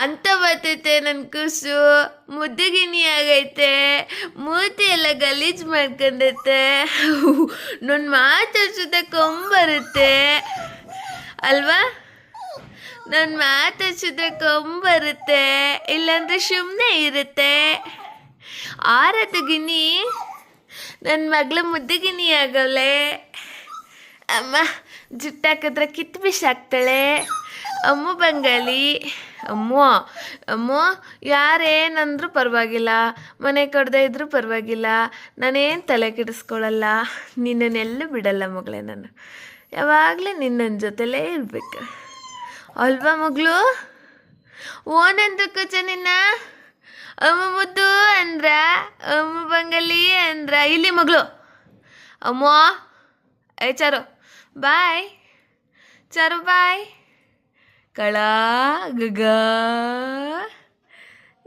ಅಂತ ಬರ್ತೈತೆ ನನ್ನ ಕೂಸು. ಮುದ್ದುಗಿನಿ ಆಗೈತೆ ಮೂತಿ ಎಲ್ಲ ಗಲೀಜ್ ಮಾಡ್ಕೊಂಡೈತೆ. ನನ್ನ ಮಾತಾಡ್ಸುತ್ತೆ ಕೊಂಬರುತ್ತೆ. ಅಲ್ವಾ? ನನ್ನ ಮಾತಾಡ್ಸಿದ್ರೆ ಕೊಂಬರುತ್ತೆ. ಇಲ್ಲಾಂದ್ರೆ ಸುಮ್ಮನೆ ಇರುತ್ತೆ. ಆರತ್ತು ಗಿನಿ. ನನ್ನ ಮಗಳ ಮುದ್ದುಗಿನಿ ಆಗವಳೆ ಅಮ್ಮ, ಜುಟ್ಟಾಕಿದ್ರೆ ಕಿತ್ಬಿಸಾಕ್ತಾಳೆ ಬಿಸಾಕ್ತಾಳೆ ಅಮ್ಮ ಬಂಗಾಳಿ ಅಮ್ಮ ಅಮ್ಮ, ಯಾರೇನಂದ್ರೂ ಪರವಾಗಿಲ್ಲ. ಮನೆ ಕಡ್ದೆ ಇದ್ರೂ ಪರವಾಗಿಲ್ಲ. ನಾನೇನು ತಲೆ ಕೆಡಿಸ್ಕೊಳ್ಳಲ್ಲ ನಿನ್ನನ್ನೆಲ್ಲೂ ಬಿಡಲ್ಲ ಮಗಳೇ ನಾನು. ಯಾವಾಗಲೂ ನಿನ್ನ ಜೊತೆಲೇ ಇರಬೇಕು. ಅಲ್ವಾ ಮಗಳು? ಓನಂದ್ರು ಕುಚ ನಿನ್ನ ಅಮ್ಮ ಮುದ್ದು ಅಂದ್ರ, ಅಮ್ಮ ಬಂಗಲಿ ಅಂದ್ರ. ಇಲ್ಲಿ ಮಗಳು. ಅಮ್ಮ, ಏ ಚಾರು, ಬಾಯ್. ಚಾರು, ಬಾಯ್. ಕಳ ಗಗ.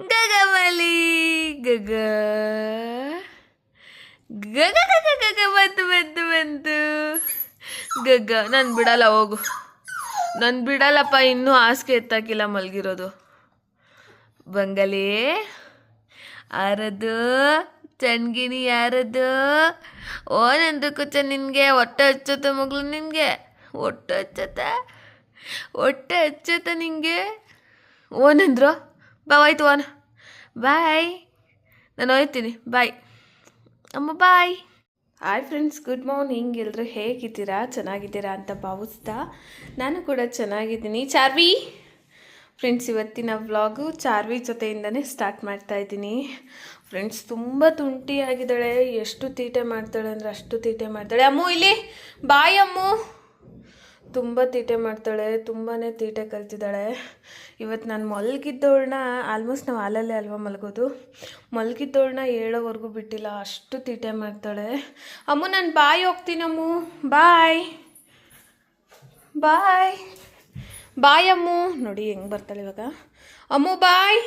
ಗಗಮಲಿ ಗಗ. ಗಗ ಗಗ ಗಗ ಬಂತು ಬಂತು ಬಂತು ಗಗ, ನಾನು ಬಿಡಲ್ಲ, ಹೋಗು. ನಾನು ಬಿಡಲ್ಲಪ್ಪ, ಇನ್ನೂ ಹಾಸಿಗೆ ಎತ್ತಾಕಿಲ್ಲ ಮಲಗಿರೋದು. ಬಂಗಲಿ ಆರದು ಚಣ್ಗಿನಿ ಯಾರದು ಓ, ನಂದು ಕುಚ್ಚ ನಿನಗೆ, ಹೊಟ್ಟೆ ಹಚ್ಚುತ್ತ ಮಗಳು ನಿನಗೆ. ಹೊಟ್ಟೆ ಹಚ್ಚುತ್ತೆ. ಹೊಟ್ಟೆ ಹಚ್ಚುತ್ತೆ ನಿಂಗೆ. ಓನಂದ್ರು ಬಾ ಆಯ್ತು ಓನ. ಬಾಯ್. ನಾನು ಹೋಯ್ತೀನಿ. ಬಾಯ್. ಅಮ್ಮ, bye. Hi friends, good morning. ಎಲ್ಲರೂ ಹೇಗಿದ್ದೀರಾ? ಚೆನ್ನಾಗಿದ್ದೀರಾ ಅಂತ ಭಾವಿಸ್ತಾ ನಾನು ಕೂಡ ಚೆನ್ನಾಗಿದ್ದೀನಿ. ಚಾರ್ವಿ? ಫ್ರೆಂಡ್ಸ್, ಇವತ್ತಿನ ವ್ಲಾಗು ಚಾರ್ವಿ ಜೊತೆಯಿಂದನೇ ಸ್ಟಾರ್ಟ್ ಮಾಡ್ತಾ ಇದ್ದೀನಿ. ಫ್ರೆಂಡ್ಸ್, ತುಂಬ ತುಂಟಿಯಾಗಿದ್ದಾಳೆ. ಎಷ್ಟು ತೀಟೆ ಮಾಡ್ತಾಳೆ ಅಂದರೆ ಅಷ್ಟು ತೀಟೆ ಮಾಡ್ತಾಳೆ. ಅಮ್ಮು, ಇಲ್ಲಿ. ಬಾಯ್, ಅಮ್ಮು. ತುಂಬ ತೀಟೆ ಮಾಡ್ತಾಳೆ ತುಂಬಾ ತೀಟೆ ಕಲ್ತಿದ್ದಾಳೆ. ಇವತ್ತು ನಾನು ಮಲಗಿದ್ದವಳನ್ನ ಆಲ್ಮೋಸ್ಟ್ ನಾವು ಹಾಲಲ್ಲೇ ಅಲ್ವಾ ಮಲಗೋದು? ಮಲಗಿದ್ದವಳನ್ನ ಹೇಳೋವರೆಗೂ ಬಿಟ್ಟಿಲ್ಲ, ಅಷ್ಟು ತೀಟೆ ಮಾಡ್ತಾಳೆ. ಅಮ್ಮು, ನಾನು ಬಾಯ್ ಹೋಗ್ತೀನಿ ಅಮ್ಮು. ಬಾಯ್. ಬಾಯ್. ಬಾಯ್ ಅಮ್ಮು. ನೋಡಿ ಹೆಂಗೆ ಬರ್ತಾಳೆ ಇವಾಗ. ಅಮ್ಮು, ಬಾಯ್.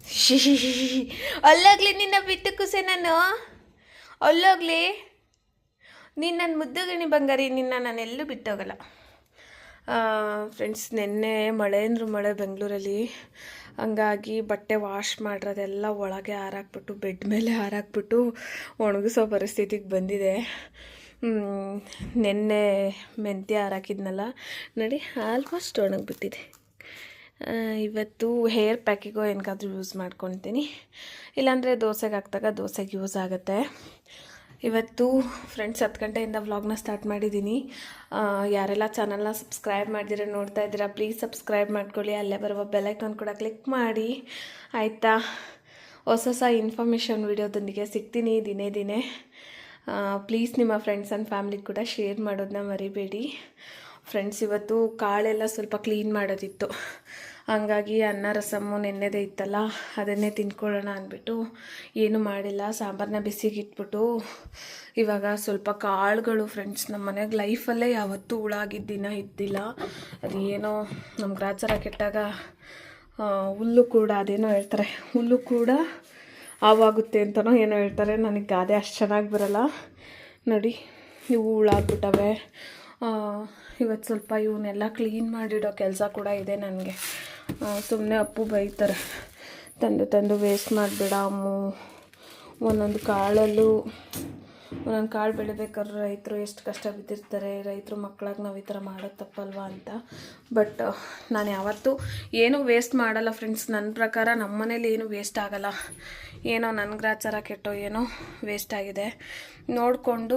ಅಲ್ಲಾಗ್ಲಿ ನಿನ್ನ ಬಿತ್ತು ಕುಸೆ ನಾನು. ಅಲ್ಲೋಗ್ಲಿ. ನೀನು ನನ್ನ ಮುದ್ದುಗಣಿ ಬಂಗಾರಿ ನಿನ್ನ ನಾನೆಲ್ಲೂ ಬಿಟ್ಟೋಗಲ್ಲ. ಫ್ರೆಂಡ್ಸ್ ನಿನ್ನೆ ಮಳೆ ಅಂದ್ರೆ ಮಳೆ ಬೆಂಗಳೂರಲ್ಲಿ. ಹಂಗಾಗಿ ಬಟ್ಟೆ ವಾಶ್ ಮಾಡಿರೋದೆಲ್ಲ ಒಳಗೆ ಹಾರಾಕ್ಬಿಟ್ಟು ಬೆಡ್ ಮೇಲೆ ಹಾರಾಕ್ಬಿಟ್ಟು ಒಣಗಿಸೋ ಪರಿಸ್ಥಿತಿಗೆ ಬಂದಿದೆ. ನೆನ್ನೆ ಮೆಂತ್ಯ ಹಾರಾಕಿದ್ನಲ್ಲ? ನೋಡಿ ಆಲ್ಮೋಸ್ಟ್ ಒಣಗಿಬಿಟ್ಟಿದೆ. ಇವತ್ತು ಹೇರ್ ಪ್ಯಾಕಿಗೋ ಏನಕ್ಕಾದ್ರೂ ಯೂಸ್ ಮಾಡ್ಕೊತೀನಿ. ಇಲ್ಲಾಂದರೆ ದೋಸೆಗೆ ಹಾಕ್ದಾಗ ದೋಸೆಗೆ ಯೂಸ್ ಆಗುತ್ತೆ. ಇವತ್ತು ಫ್ರೆಂಡ್ಸ್ ಹತ್ತು ಗಂಟೆಯಿಂದ ವ್ಲಾಗ್ನ ಸ್ಟಾರ್ಟ್ ಮಾಡಿದ್ದೀನಿ ಯಾರೆಲ್ಲ ಚಾನಲ್ನ ಸಬ್ಸ್ಕ್ರೈಬ್ ಮಾಡಿದಿರ, ನೋಡ್ತಾ ಇದ್ದೀರಾ ಪ್ಲೀಸ್ ಸಬ್ಸ್ಕ್ರೈಬ್ ಮಾಡ್ಕೊಳ್ಳಿ. ಅಲ್ಲೇ ಬರುವ ಬೆಲೈಕನ್ ಕೂಡ ಕ್ಲಿಕ್ ಮಾಡಿ. ಆಯಿತಾ? ಹೊಸ ಹೊಸ ಇನ್ಫಾರ್ಮೇಷನ್ ವೀಡಿಯೋದೊಂದಿಗೆ ಸಿಗ್ತೀನಿ ದಿನೇ ದಿನೇ. ಪ್ಲೀಸ್ ನಿಮ್ಮ ಫ್ರೆಂಡ್ಸ್ ಆ್ಯಂಡ್ ಫ್ಯಾಮ್ಲಿಗೆ ಕೂಡ ಶೇರ್ ಮಾಡೋದನ್ನ ಮರಿಬೇಡಿ. ಫ್ರೆಂಡ್ಸ್ ಇವತ್ತು ಕಾಳೆಲ್ಲ ಸ್ವಲ್ಪ ಕ್ಲೀನ್ ಮಾಡೋದಿತ್ತು. ಹಂಗಾಗಿ ಅನ್ನ, ರಸಮ್ಮು ನೆನ್ನೆದೇ ಇತ್ತಲ್ಲ, ಅದನ್ನೇ ತಿನ್ಕೊಳ್ಳೋಣ ಅಂದ್ಬಿಟ್ಟು ಏನು ಮಾಡಿಲ್ಲ. ಸಾಂಬಾರನ್ನ ಬಿಸಿಗೆ ಇಟ್ಬಿಟ್ಟು ಇವಾಗ ಸ್ವಲ್ಪ ಕಾಳುಗಳು ಫ್ರೆಂಡ್ಸ್ ನಮ್ಮ ಮನೆಗೆ ಲೈಫಲ್ಲೇ ಯಾವತ್ತೂ ಹುಳಾಗಿದ್ದ ದಿನ ಇದ್ದಿಲ್ಲ. ಅದೇನೋ ನಮ್ಮ ಗ್ರಾಚಾರ ಕೆಟ್ಟಾಗ ಹುಲ್ಲು ಕೂಡ ಅದೇನೋ ಹೇಳ್ತಾರೆ. ಹುಲ್ಲು ಕೂಡ ಆವಾಗುತ್ತೆ ಅಂತಲೋ ಏನೋ ಹೇಳ್ತಾರೆ. ನನಗೆ ಗಾದೆ ಅಷ್ಟು ಚೆನ್ನಾಗಿ ಬರಲ್ಲ. ನೋಡಿ, ಇವು ಹುಳಾಗ್ಬಿಟ್ಟವೆ. ಇವತ್ತು ಸ್ವಲ್ಪ ಇವನ್ನೆಲ್ಲ ಕ್ಲೀನ್ ಮಾಡಿಡೋ ಕೆಲಸ ಕೂಡ ಇದೆ ನನಗೆ. ಸುಮ್ಮನೆ ಅಪ್ಪು ಬೈತಾರೆ. ತಂದು ತಂದು ವೇಸ್ಟ್ ಮಾಡಿಬಿಡ ಅಮ್ಮು. ಒಂದೊಂದು ಕಾಳಲ್ಲೂ, ಒಂದೊಂದು ಕಾಳು ಬೆಳಿಬೇಕಾದ್ರೆ ರೈತರು ಎಷ್ಟು ಕಷ್ಟ ಬಿದ್ದಿರ್ತಾರೆ, ರೈತರು ಮಕ್ಕಳಾಗಿ ನಾವು ಈ ಥರ ಮಾಡೋದು ತಪ್ಪಲ್ವಾ ಅಂತ. ಬಟ್ ನಾನು ಯಾವತ್ತೂ ಏನೂ ವೇಸ್ಟ್ ಮಾಡಲ್ಲ ಫ್ರೆಂಡ್ಸ್ ನನ್ನ ಪ್ರಕಾರ ನಮ್ಮ ಮನೇಲಿ ಏನೂ ವೇಸ್ಟ್ ಆಗಲ್ಲ. ಏನೋ ನನ್ನ ಗ್ರಾಚಾರ, ಕೆಟ್ಟೋ ಏನೋ ವೇಸ್ಟ್ ಆಗಿದೆ. ನೋಡಿಕೊಂಡು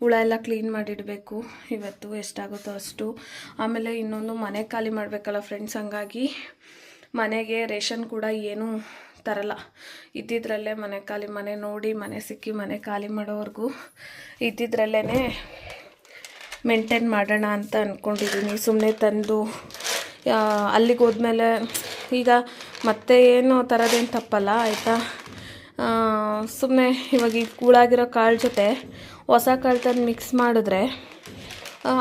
ಹುಳ ಎಲ್ಲ ಕ್ಲೀನ್ ಮಾಡಿಡಬೇಕು. ಇವತ್ತು ಎಷ್ಟಾಗುತ್ತೋ ಅಷ್ಟು. ಆಮೇಲೆ ಇನ್ನೊಂದು ಮನೆ ಖಾಲಿ ಮಾಡಬೇಕಲ್ಲ ಫ್ರೆಂಡ್ಸ್ ಹಂಗಾಗಿ ಮನೆಗೆ ರೇಷನ್ ಕೂಡ ಏನೂ ತರಲ್ಲ. ಇದ್ದಿದ್ರಲ್ಲೇ ಮನೆ ಖಾಲಿ, ಮನೆ ನೋಡಿ, ಮನೆ ಸಿಕ್ಕಿ ಮನೆ ಖಾಲಿ ಮಾಡೋವರೆಗೂ ಇದ್ದಿದ್ರಲ್ಲೇ ಮೇಂಟೈನ್ ಮಾಡೋಣ ಅಂತ ಅಂದ್ಕೊಂಡಿದ್ದೀನಿ ಸುಮ್ಮನೆ ತಂದು ಅಲ್ಲಿಗೆ ಹೋದ್ಮೇಲೆ ಈಗ ಮತ್ತೆ ಏನು ತರೋದೇನು ತಪ್ಪಲ್ಲ, ಆಯಿತಾ? ಸುಮ್ಮನೆ ಇವಾಗ ಈ ಕೂಳಾಗಿರೋ ಕಾಳು ಜೊತೆ ಹೊಸ ಕಾಳು ತಂದು ಮಿಕ್ಸ್ ಮಾಡಿದ್ರೆ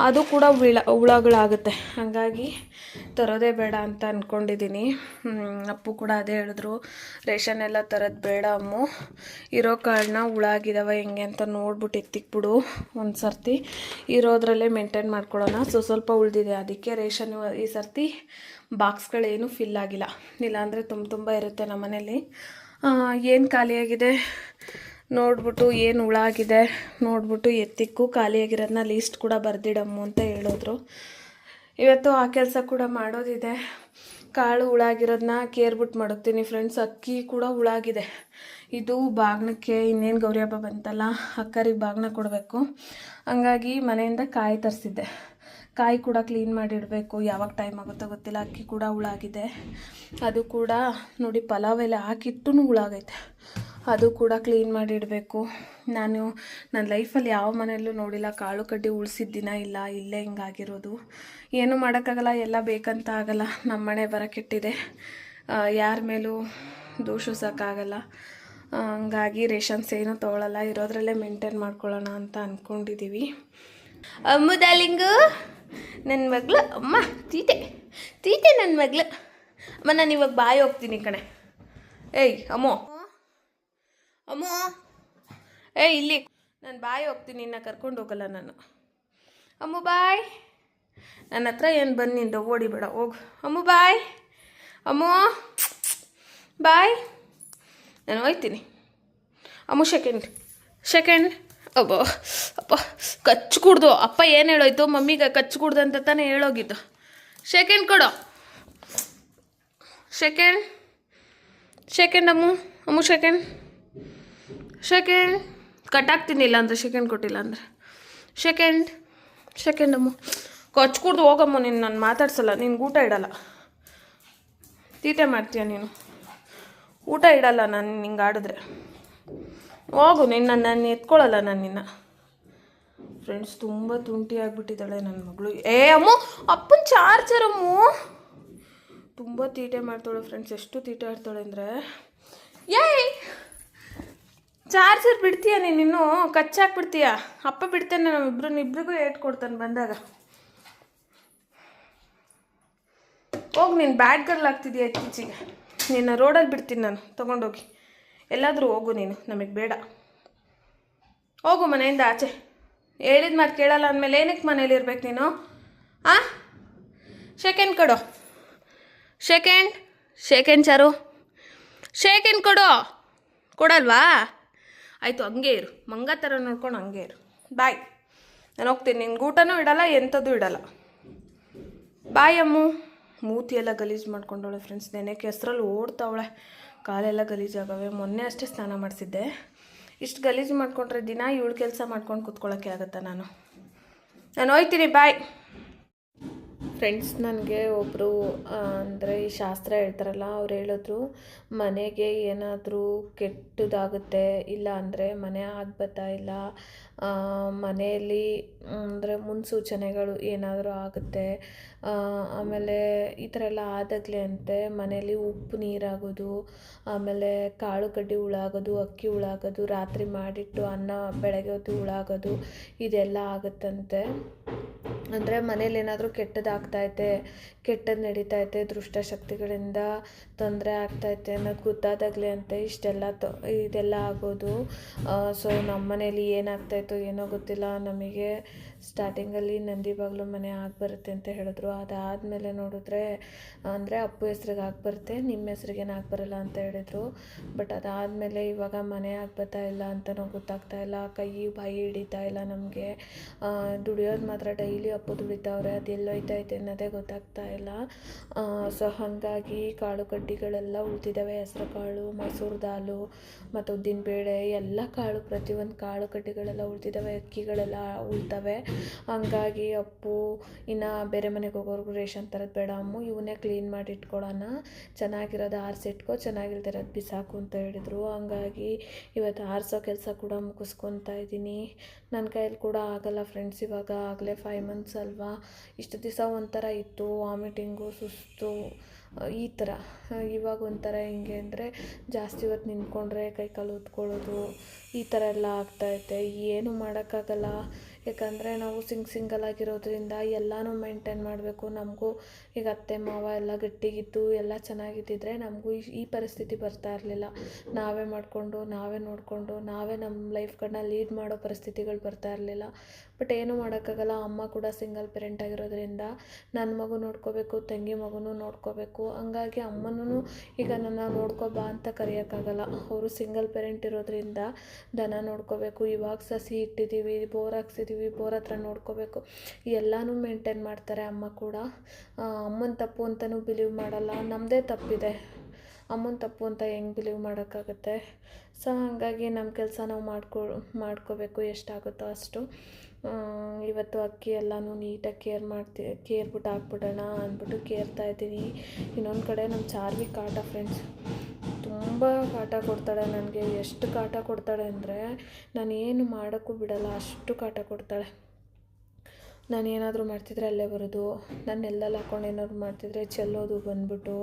ಅದು ಕೂಡ ಹುಳ ಹುಳಗಳಾಗುತ್ತೆ ಹಾಗಾಗಿ ತರೋದೇ ಬೇಡ ಅಂತ ಅಂದ್ಕೊಂಡಿದ್ದೀನಿ ಅಪ್ಪು ಕೂಡ ಅದೇ ಹೇಳಿದ್ರು. ರೇಷನ್ ಎಲ್ಲ ತರೋದು ಬೇಡ ಅಮ್ಮು. ಇರೋ ಹುಳ ಹುಳಾಗಿದ್ದಾವೆ ಹೆಂಗೆ ಅಂತ ನೋಡ್ಬಿಟ್ಟು ಎತ್ತಿಕ್ಬಿಡು ಒಂದು ಸರ್ತಿ ಇರೋದ್ರಲ್ಲೇ ಮೇಂಟೈನ್ ಮಾಡ್ಕೊಳ್ಳೋಣ. ಸೊ, ಸ್ವಲ್ಪ ಉಳಿದಿದೆ. ಅದಕ್ಕೆ ರೇಷನ್ ಈ ಸರ್ತಿ ಬಾಕ್ಸ್ಗಳೇನು ಫಿಲ್ ಆಗಿಲ್ಲ. ಇಲ್ಲಾಂದರೆ ತುಂಬ ತುಂಬ ಇರುತ್ತೆ ನಮ್ಮ ಮನೇಲಿ. ಏನು ಖಾಲಿಯಾಗಿದೆ? ನೋಡ್ಬಿಟ್ಟು ಏನು ಹುಳ ಆಗಿದೆ ನೋಡ್ಬಿಟ್ಟು ಎತ್ತಿಕ್ಕು. ಖಾಲಿಯಾಗಿರೋದನ್ನ ಲೀಸ್ಟ್ ಕೂಡ ಬರ್ದಿಡಮ್ಮು ಅಂತ ಹೇಳಿದ್ರು. ಇವತ್ತು ಆ ಕೆಲಸ ಕೂಡ ಮಾಡೋದಿದೆ. ಕಾಳು ಹುಳಾಗಿರೋದನ್ನ ಕೇರ್ಬಿಟ್ಟು ಮಾಡೋಗ್ತೀನಿ ಫ್ರೆಂಡ್ಸ್ ಅಕ್ಕಿ ಕೂಡ ಹುಳಾಗಿದೆ. ಇದು ಬಾಗ್ನಕ್ಕೆ ಇನ್ನೇನು ಗೌರಿ ಹಬ್ಬ ಬಂತಲ್ಲ, ಅಕ್ಕರಿಗೆ ಬಾಗ್ನ ಕೊಡಬೇಕು. ಹಂಗಾಗಿ ಮನೆಯಿಂದ ಕಾಯಿ ತರಿಸಿದ್ದೆ. ಕಾಯಿ ಕೂಡ ಕ್ಲೀನ್ ಮಾಡಿಡಬೇಕು. ಯಾವಾಗ ಟೈಮ್ ಆಗುತ್ತೋ ಗೊತ್ತಿಲ್ಲ. ಅಕ್ಕಿ ಕೂಡ ಹುಳಾಗಿದೆ. ಅದು ಕೂಡ ನೋಡಿ ಪಲಾವ್ ಎಲ್ಲ ಹಾಕಿಟ್ಟು ಹುಳಾಗೈತೆ. ಅದು ಕೂಡ ಕ್ಲೀನ್ ಮಾಡಿಡಬೇಕು. ನಾನು ನನ್ನ ಲೈಫಲ್ಲಿ ಯಾವ ಮನೆಯಲ್ಲೂ ನೋಡಿಲ್ಲ. ಕಾಳು ಕಡ್ಡಿ ಉಳಿಸಿದ ದಿನ ಇಲ್ಲ. ಇಲ್ಲೇ ಹಿಂಗಾಗಿರೋದು ಏನೂ ಮಾಡೋಕ್ಕಾಗಲ್ಲ. ಎಲ್ಲ ಬೇಕಂತ ಆಗಲ್ಲ. ನಮ್ಮ ಮನೆ ಬರ ಕೆಟ್ಟಿದೆ. ಯಾರ ಮೇಲೂ ದೂಷಿಸೋಕ್ಕಾಗಲ್ಲ ಹಂಗಾಗಿ ರೇಷನ್ಸ್ ಏನೂ ತೊಗೊಳಲ್ಲ. ಇರೋದ್ರಲ್ಲೇ ಮೇಂಟೈನ್ ಮಾಡ್ಕೊಳ್ಳೋಣ ಅಂತ ಅಂದ್ಕೊಂಡಿದ್ದೀವಿ ಅಮ್ಮುದಾಲಿಂಗು ನನ್ನ ಮಗಳು, ಅಮ್ಮ, ತೀಟೆ. ತೀಟೆ ನನ್ನ ಮಗಳು. ಅಮ್ಮ, ನಾನು ಇವಾಗ ಬಾಯಿ ಹೋಗ್ತೀನಿ ಕಣೆ. ಏಯ್, ಅಮ್ಮೋ. ಅಮ್ಮೋ. ಏಯ್, ಇಲ್ಲಿ. ನಾನು ಬಾಯಿ ಹೋಗ್ತೀನಿ, ಇನ್ನು ಕರ್ಕೊಂಡು ಹೋಗಲ್ಲ ನಾನು. ಅಮ್ಮು, ಬಾಯ್. ನನ್ನ ಹತ್ರ ಏನು ಬಂದು ನಿಂದು ಓಡಿಬೇಡ ಹೋಗು. ಅಮ್ಮು, ಬಾಯ್. ಅಮ್ಮ. ಬಾಯ್. ನಾನು ಹೋಯ್ತೀನಿ. ಅಮ್ಮು ಸೆಕೆಂಡ್ ಸೆಕೆಂಡ್ ಅಬ್ಬ ಅಪ್ಪ ಕಚ್ಚು ಕುಡ್ದು. ಅಪ್ಪ ಏನು ಹೇಳೋಯ್ತು? ಮಮ್ಮಿಗೆ ಕಚ್ಚು ಕುಡ್ದು ಅಂತ ತಾನೇ ಹೇಳೋಗಿದ್ದು. ಸೆಕೆಂಡ್ ಕೊಡು. ಸೆಕೆಂಡ್ ಸೆಕೆಂಡ್ ಅಮ್ಮು ಅಮ್ಮು ಸೆಕೆಂಡ್ ಸೆಕೆಂಡ್ ಕಟ್ಟಾಗ್ತೀನಿ ಇಲ್ಲ ಅಂದರೆ ಸೆಕೆಂಡ್ ಕೊಟ್ಟಿಲ್ಲ ಅಂದರೆ. ಸೆಕೆಂಡ್ ಸೆಕೆಂಡ್ ಅಮ್ಮು. ಕಚ್ಚು ಕುಡ್ದು ಹೋಗಮ್ಮ, ನೀನು ನಾನು ಮಾತಾಡ್ಸಲ್ಲ ನಿನ್ಗೆ ಊಟ ಇಡಲ್ಲ. ತೀಟೆ ಮಾಡ್ತೀಯ ನೀನು? ಊಟ ಇಡಲ್ಲ ನಾನು ನಿಂಗೆ ಆಡಿದ್ರೆ ಹೋಗು, ನಿನ್ನ ನಾನು ಎತ್ಕೊಳ್ಳಲ್ಲ ನಾನು ನಿನ್ನ ಫ್ರೆಂಡ್ಸ್ ತುಂಬ ತುಂಟಿ ಆಗಿಬಿಟ್ಟಿದ್ದಾಳೆ ನನ್ನ ಮಗಳು. ಏ, ಅಮ್ಮ, ಅಪ್ಪನ ಚಾರ್ಜರ್ ಅಮ್ಮ. ತುಂಬ ತೀಟೆ ಮಾಡ್ತಾಳೆ ಫ್ರೆಂಡ್ಸ್ ಎಷ್ಟು ತೀಟೆ ಆಡ್ತಾಳೆ ಅಂದರೆ. ಏಯ್ ಚಾರ್ಜರ್ ಬಿಡ್ತೀಯ ನೀನು ಕಚ್ಚಾಕ್ಬಿಡ್ತೀಯ ಅಪ್ಪ ಬಿಡ್ತಾನೆ ನಮ್ಮಿಬ್ರು ಇಬ್ರಿಗೂ ಏಟ್ ಕೊಡ್ತಾನೆ ಬಂದಾಗ. ಹೋಗಿ, ನೀನು ಬ್ಯಾಡ್ ಗರ್ಲ್ ಇತ್ತೀಚೆಗೆ? ನಿನ್ನ ರೋಡಲ್ಲಿ ಬಿಡ್ತೀನಿ ನಾನು, ತೊಗೊಂಡೋಗಿ. ಎಲ್ಲಾದರೂ ಹೋಗು ನೀನು, ನಮಗೆ ಬೇಡ. ಹೋಗು ಮನೆಯಿಂದ ಆಚೆ. ಹೇಳಿದ ಮಾತು ಕೇಳಲ್ಲ ಅಂದಮೇಲೆ ಏನಕ್ಕೆ ಮನೇಲಿ ಇರ್ಬೇಕು ನೀನು? ಆ? ಸೆಕೆಂಡ್ ಕೊಡು. ಸೆಕೆಂಡ್ ಸೆಕೆಂಡ್ ಚಾರು. ಸೆಕೆಂಡ್ ಕೊಡು. ಕೊಡಲ್ವಾ? ಆಯಿತು, ಹಂಗೆ ಇರು. ಮಂಗ ಥರ ನೋಡ್ಕೊಂಡು ಹಂಗೆ ಇರು. ಬಾಯ್. ನಾನು ಹೋಗ್ತೀನಿ. ನಿನ್ಗೆ ಊಟನೂ ಇಡಲ್ಲ ಎಂಥದ್ದು ಇಡಲ್ಲ. ಬಾಯ್ ಅಮ್ಮು. ಮೂತಿ ಎಲ್ಲ ಗಲೀಜು ಮಾಡ್ಕೊಂಡವಳೆ ಫ್ರೆಂಡ್ಸ್ ನೆನೆಕ್ಕೆ ಹೆಸ್ರಲ್ಲಿ ಓಡ್ತಾವಳೆ. ಕಾಲೆಲ್ಲ ಗಲೀಜಾಗವೆ ಮೊನ್ನೆ ಅಷ್ಟೇ ಸ್ನಾನ ಮಾಡಿಸಿದ್ದೆ. ಇಷ್ಟು ಗಲೀಜು ಮಾಡ್ಕೊಂಡ್ರೆ ದಿನ ಇವಳು ಕೆಲಸ ಮಾಡ್ಕೊಂಡು ಕೂತ್ಕೊಳ್ಳೋಕ್ಕೆ ಆಗುತ್ತಾ ನಾನು? ನಾನು ಹೋಯ್ತೀನಿ ಬಾಯ್ ಫ್ರೆಂಡ್ಸ್ ನನಗೆ ಒಬ್ಬರು ಅಂದರೆ ಈ ಶಾಸ್ತ್ರ ಹೇಳ್ತಾರಲ್ಲ, ಅವ್ರು ಹೇಳಿದ್ರು, ಮನೆಗೆ ಏನಾದರೂ ಕೆಟ್ಟದಾಗುತ್ತೆ, ಇಲ್ಲ ಅಂದರೆ ಮನೆ ಆಗ್ಬತ್ತಾ, ಇಲ್ಲ ಮನೆಯಲ್ಲಿ, ಅಂದರೆ ಮುನ್ಸೂಚನೆಗಳು ಏನಾದರೂ ಆಗುತ್ತೆ ಆಮೇಲೆ ಈ ಥರ ಎಲ್ಲ ಆದಾಗಲೇ ಅಂತೆ, ಮನೆಯಲ್ಲಿ ಉಪ್ಪು ನೀರಾಗೋದು, ಆಮೇಲೆ ಕಾಳು ಕಡ್ಡಿ ಹುಳಾಗೋದು, ಅಕ್ಕಿ ಹುಳಾಗೋದು, ರಾತ್ರಿ ಮಾಡಿಟ್ಟು ಅನ್ನ ಬೆಳಗ್ಗೆ ಹೊತ್ತು ಹುಳಾಗೋದು, ಇದೆಲ್ಲ ಆಗುತ್ತಂತೆ. ಅಂದರೆ ಮನೇಲಿ ಏನಾದರೂ ಕೆಟ್ಟದಾಗ್ತೈತೆ ಕೆಟ್ಟದ್ದು ನಡೀತೈತೆ ದುಷ್ಟಶಕ್ತಿಗಳಿಂದ ತೊಂದರೆ ಆಗ್ತೈತೆ ಅನ್ನೋದು ಗೊತ್ತಾದಾಗಲೇ ಅಂತೆ, ಇಷ್ಟೆಲ್ಲ ತೊ, ಇದೆಲ್ಲ ಆಗೋದು. ಸೊ ನಮ್ಮ ಮನೇಲಿ ಏನಾಗ್ತಾಯಿತ್ತು ಏನೋ ಗೊತ್ತಿಲ್ಲ ನಮಗೆ. ಸ್ಟಾರ್ಟಿಂಗಲ್ಲಿ ನಂದಿ ಬಾಗಿಲು ಮನೆ ಆಗಿ ಬರುತ್ತೆ ಅಂತ ಹೇಳಿದ್ರು. ಅದಾದಮೇಲೆ ನೋಡಿದ್ರೆ, ಅಂದರೆ ಅಪ್ಪು ಹೆಸ್ರಿಗೆ ಆಗಿ ಬರುತ್ತೆ ನಿಮ್ಮ ಹೆಸ್ರಿಗೇನು ಆಗಿ ಬರಲ್ಲ ಅಂತ ಹೇಳಿದರು. ಬಟ್ ಅದಾದಮೇಲೆ ಇವಾಗ ಮನೆ ಆಗಿ ಬರ್ತಾ ಇಲ್ಲ ಅಂತಲೂ ಗೊತ್ತಾಗ್ತಾ ಇಲ್ಲ. ಕೈ ಬಾಯಿ ಹಿಡಿತಾ ಇಲ್ಲ ನಮಗೆ. ದುಡಿಯೋದು ಮಾತ್ರ ಡೈಲಿ ಅಪ್ಪು ದುಡಿತಾವ್ರೆ, ಅದು ಎಲ್ಲೋಯ್ತೈತೆ ಅನ್ನೋದೇ ಗೊತ್ತಾಗ್ತಾ ಇಲ್ಲ. ಸೊ ಹಾಗಾಗಿ ಕಾಳು ಕಡ್ಡಿಗಳೆಲ್ಲ ಉಳಿದಿದ್ದಾವೆ ಹೆಸ್ರು ಕಾಳು, ಮಸೂರು ದಾಲು ಮತ್ತು ಉದ್ದಿನ ಬೇಳೆ ಎಲ್ಲ ಕಾಳು, ಪ್ರತಿಯೊಂದು ಕಾಳು ಕಡ್ಡಿಗಳೆಲ್ಲ ಉಳಿದಿದ್ದಾವೆ ಅಕ್ಕಿಗಳೆಲ್ಲ ಉಳ್ತವೆ. ಹಂಗಾಗಿ ಅಪ್ಪು, ಇನ್ನು ಬೇರೆ ಮನೆಗೆ ಹೋಗೋರ್ಗು ರೇಷನ್ ತರೋದು ಬೇಡ ಅಮ್ಮು, ಇವನ್ನೇ ಕ್ಲೀನ್ ಮಾಡಿ ಇಟ್ಕೊಳ್ಳೋಣ ಚೆನ್ನಾಗಿರೋದು ಆರಿಸಿಟ್ಕೊ ಚೆನ್ನಾಗಿಲ್ದಿರೋದು ಬಿಸಾಕು ಅಂತ ಹೇಳಿದರು. ಹಂಗಾಗಿ ಇವತ್ತು ಆರಿಸೋ ಕೆಲಸ ಕೂಡ ಮುಗಿಸ್ಕೊತಾ ಇದ್ದೀನಿ. ನನ್ನ ಕೈಯಲ್ಲಿ ಕೂಡ ಆಗಲ್ಲ ಫ್ರೆಂಡ್ಸ್ ಇವಾಗ, ಆಗಲೇ ಫೈವ್ ಮಂತ್ಸ್ ಅಲ್ವಾ? ಇಷ್ಟು ದಿವಸ ಒಂಥರ ಇತ್ತು ವಾಮಿಟಿಂಗು ಸುಸ್ತು, ಈ ಥರ. ಇವಾಗ ಒಂಥರ ಹೆಂಗೆ ಅಂದರೆ ಜಾಸ್ತಿ ಹೊತ್ತು ನಿಂತ್ಕೊಂಡ್ರೆ ಕೈ ಕಾಲು ಉತ್ಕೊಳ್ಳೋದು ಈ ಥರ ಎಲ್ಲ ಆಗ್ತಾಯಿದೆ ಏನು ಮಾಡೋಕ್ಕಾಗಲ್ಲ. ಯಾಕಂದರೆ ನಾವು ಸಿಂಗ್ ಸಿಂಗಲ್ ಆಗಿರೋದ್ರಿಂದ ಎಲ್ಲನೂ ಮೇಂಟೈನ್ ಮಾಡಬೇಕು. ನಮಗೂ ಈಗ ಅತ್ತೆ, ಮಾವ ಎಲ್ಲ ಗಟ್ಟಿಗಿದ್ದು, ಎಲ್ಲ ಚೆನ್ನಾಗಿದ್ದಿದ್ರೆ ನಮಗೂ ಈ ಪರಿಸ್ಥಿತಿ ಬರ್ತಾ ಇರಲಿಲ್ಲ. ನಾವೇ ಮಾಡಿಕೊಂಡು, ನಾವೇ ನೋಡಿಕೊಂಡು, ನಾವೇ ನಮ್ಮ ಲೈಫ್ಗಳನ್ನ ಲೀಡ್ ಮಾಡೋ ಪರಿಸ್ಥಿತಿಗಳು ಬರ್ತಾ ಇರಲಿಲ್ಲ. ಬಟ್ ಏನೂ ಮಾಡೋಕ್ಕಾಗಲ್ಲ. ಅಮ್ಮ ಕೂಡ ಸಿಂಗಲ್ ಪೇರೆಂಟ್ ಆಗಿರೋದ್ರಿಂದ ನನ್ನ ಮಗು ನೋಡ್ಕೋಬೇಕು, ತಂಗಿ ಮಗುನೂ ನೋಡ್ಕೋಬೇಕು. ಹಂಗಾಗಿ ಅಮ್ಮನೂ ಈಗ ನನ್ನ ನೋಡ್ಕೊ ಬಾ ಅಂತ ಕರೆಯೋಕ್ಕಾಗಲ್ಲ. ಅವರು ಸಿಂಗಲ್ ಪೇರೆಂಟ್ ಇರೋದ್ರಿಂದ ದನ ನೋಡ್ಕೋಬೇಕು. ಇವಾಗ ಸಸಿ ಇಟ್ಟಿದ್ದೀವಿ ಬೋರ್ ಹಾಕ್ಸಿದ್ದೀವಿ ಬೋರ್ ಹತ್ರ ನೋಡ್ಕೋಬೇಕು. ಎಲ್ಲನೂ ಮೇಂಟೈನ್ ಮಾಡ್ತಾರೆ ಅಮ್ಮ ಕೂಡ. ಅಮ್ಮನ ತಪ್ಪು ಅಂತಲೂ ಬಿಲೀವ್ ಮಾಡಲ್ಲ. ನಮ್ಮದೇ ತಪ್ಪಿದೆ. ಅಮ್ಮನ ತಪ್ಪು ಅಂತ ಹೆಂಗೆ ಬಿಲೀವ್ ಮಾಡೋಕ್ಕಾಗುತ್ತೆ? ಸೊ ಹಾಗಾಗಿ ನಮ್ಮ ಕೆಲಸ ನಾವು ಮಾಡ್ಕೊ, ಮಾಡ್ಕೋಬೇಕು ಎಷ್ಟಾಗುತ್ತೋ ಅಷ್ಟು. ಇವತ್ತು ಅಕ್ಕಿ ಎಲ್ಲನೂ ನೀಟಾಗಿ ಕೇರ್ ಮಾಡ್ತಿ ಕೇರ್ಬಿಟ್ಟು ಹಾಕ್ಬಿಡೋಣ ಅಂದ್ಬಿಟ್ಟು ಕೇರ್ತಾ ಇದ್ದೀನಿ. ಇನ್ನೊಂದು ಕಡೆ ನಮ್ಮ ಚಾರ್ವಿ ಕಾಟ ಫ್ರೆಂಡ್ಸ್ ತುಂಬ ಕಾಟ ಕೊಡ್ತಾಳೆ ನನಗೆ, ಎಷ್ಟು ಕಾಟ ಕೊಡ್ತಾಳೆ ಅಂದರೆ ನಾನು ಏನು ಮಾಡೋಕ್ಕೂ ಬಿಡಲ್ಲ, ಅಷ್ಟು ಕಾಟ ಕೊಡ್ತಾಳೆ. ನಾನು ಏನಾದರೂ ಮಾಡ್ತಿದ್ರೆ ಅಲ್ಲೇ ಬರೋದು ನಾನು ಎಲ್ಲೆಲ್ಲ ಹಾಕ್ಕೊಂಡು ಏನಾದ್ರು ಮಾಡ್ತಿದ್ರೆ ಚೆಲ್ಲೋದು ಬಂದ್ಬಿಟ್ಟು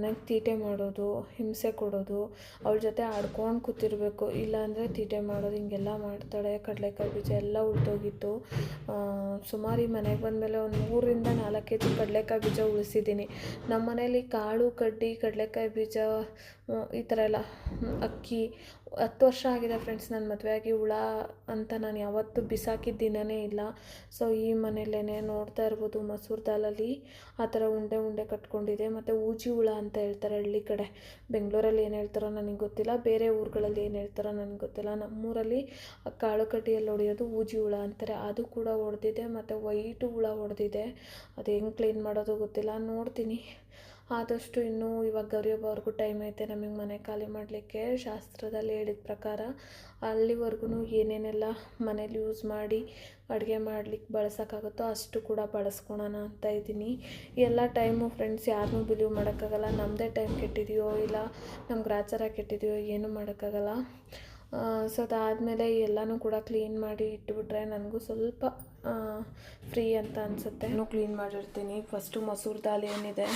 ನಂಗೆ ತೀಟೆ ಮಾಡೋದು, ಹಿಂಸೆ ಕೊಡೋದು ಅವಳ ಜೊತೆ ಆಡ್ಕೊಂಡು ಕೂತಿರಬೇಕು. ಇಲ್ಲಾಂದರೆ ತೀಟೆ ಮಾಡೋದು ಹಿಂಗೆಲ್ಲ ಮಾಡ್ತಾಳೆ ಕಡಲೆಕಾಯಿ ಬೀಜ ಎಲ್ಲ ಉಳ್ದೋಗಿತ್ತು. ಸುಮಾರು ಈ ಮನೆಗೆ ಬಂದಮೇಲೆ ಒಂದು ಮೂರರಿಂದ ನಾಲ್ಕು ಕೆ ಕಡಲೆಕಾಯಿ ಬೀಜ ಉಳಿಸಿದ್ದೀನಿ. ನಮ್ಮ ಮನೇಲಿ ಕಾಳು, ಕಡ್ಡಿ ಕಡಲೆಕಾಯಿ ಬೀಜ ಈ ಥರ ಎಲ್ಲ ಅಕ್ಕಿ ಹತ್ತು ವರ್ಷ ಆಗಿದೆ ಫ್ರೆಂಡ್ಸ್ ನನ್ನ ಮದುವೆಯಾಗಿ ಹುಳ ಅಂತ ನಾನು ಯಾವತ್ತೂ ಬಿಸಾಕಿದ ದಿನವೇ ಇಲ್ಲ. ಸೊ ಈ ಮನೆಯಲ್ಲೇ ನೋಡ್ತಾ ಇರ್ಬೋದು ಮಸೂರ್ ದಾಲಲ್ಲಿ ಆ ಥರ ಉಂಡೆ ಉಂಡೆ ಕಟ್ಕೊಂಡಿದೆ. ಮತ್ತು ಊಜಿ ಹುಳ ಅಂತ ಹೇಳ್ತಾರೆ ಹಳ್ಳಿ ಕಡೆ. ಬೆಂಗಳೂರಲ್ಲಿ ಏನು ಹೇಳ್ತಾರೋ ನನಗೆ ಗೊತ್ತಿಲ್ಲ. ಬೇರೆ ಊರುಗಳಲ್ಲಿ ಏನು ಹೇಳ್ತಾರೋ ನನಗೆ ಗೊತ್ತಿಲ್ಲ. ನಮ್ಮೂರಲ್ಲಿ ಕಾಳು ಕಡ್ಡಿಯಲ್ಲಿ ಹೊಡೆಯೋದು ಊಜಿ ಹುಳ ಅಂತಾರೆ. ಅದು ಕೂಡ ಹೊಡೆದಿದೆ ಮತ್ತು ವೈಟು ಹುಳ ಹೊಡೆದಿದೆ ಅದು ಹೆಂಗೆ ಕ್ಲೀನ್ ಮಾಡೋದು ಗೊತ್ತಿಲ್ಲ. ನೋಡ್ತೀನಿ. ಆದಷ್ಟು ಇನ್ನೂ ಇವಾಗ ಗೌರಿ ಹಬ್ಬವರೆಗೂ ಟೈಮ್ ಐತೆ, ನಮಗೆ ಮನೆ ಖಾಲಿ ಮಾಡಲಿಕ್ಕೆ ಶಾಸ್ತ್ರದಲ್ಲಿ ಹೇಳಿದ ಪ್ರಕಾರ ಅಲ್ಲಿವರೆಗೂ ಏನೇನೆಲ್ಲ ಮನೇಲಿ ಯೂಸ್ ಮಾಡಿ ಅಡುಗೆ ಮಾಡ್ಲಿಕ್ಕೆ ಬಳಸೋಕ್ಕಾಗುತ್ತೋ ಅಷ್ಟು ಕೂಡ ಬಳಸ್ಕೊಳೋಣ ಅಂತ ಇದ್ದೀನಿ. ಎಲ್ಲ ಟೈಮು ಫ್ರೆಂಡ್ಸ್ ಯಾರನ್ನೂ ಬಿಲೀವ್ ಮಾಡೋಕ್ಕಾಗಲ್ಲ ನಮ್ಮದೇ ಟೈಮ್ ಕೆಟ್ಟಿದೆಯೋ ಇಲ್ಲ ನಮ್ಮ ಗ್ರಾಚಾರ ಕೆಟ್ಟಿದೆಯೋ ಏನೂ ಮಾಡೋಕ್ಕಾಗಲ್ಲ. ಸೊ ಅದಾದಮೇಲೆ ಎಲ್ಲನೂ ಕೂಡ ಕ್ಲೀನ್ ಮಾಡಿ ಇಟ್ಬಿಟ್ರೆ ನನಗೂ ಸ್ವಲ್ಪ ಫ್ರೀ ಅಂತ ಅನಿಸುತ್ತೆ. ಕ್ಲೀನ್ ಮಾಡಿರ್ತೀನಿ. ಫಸ್ಟು ಮಸೂರ್ ದಾಲ್ ಏನಿದೆ?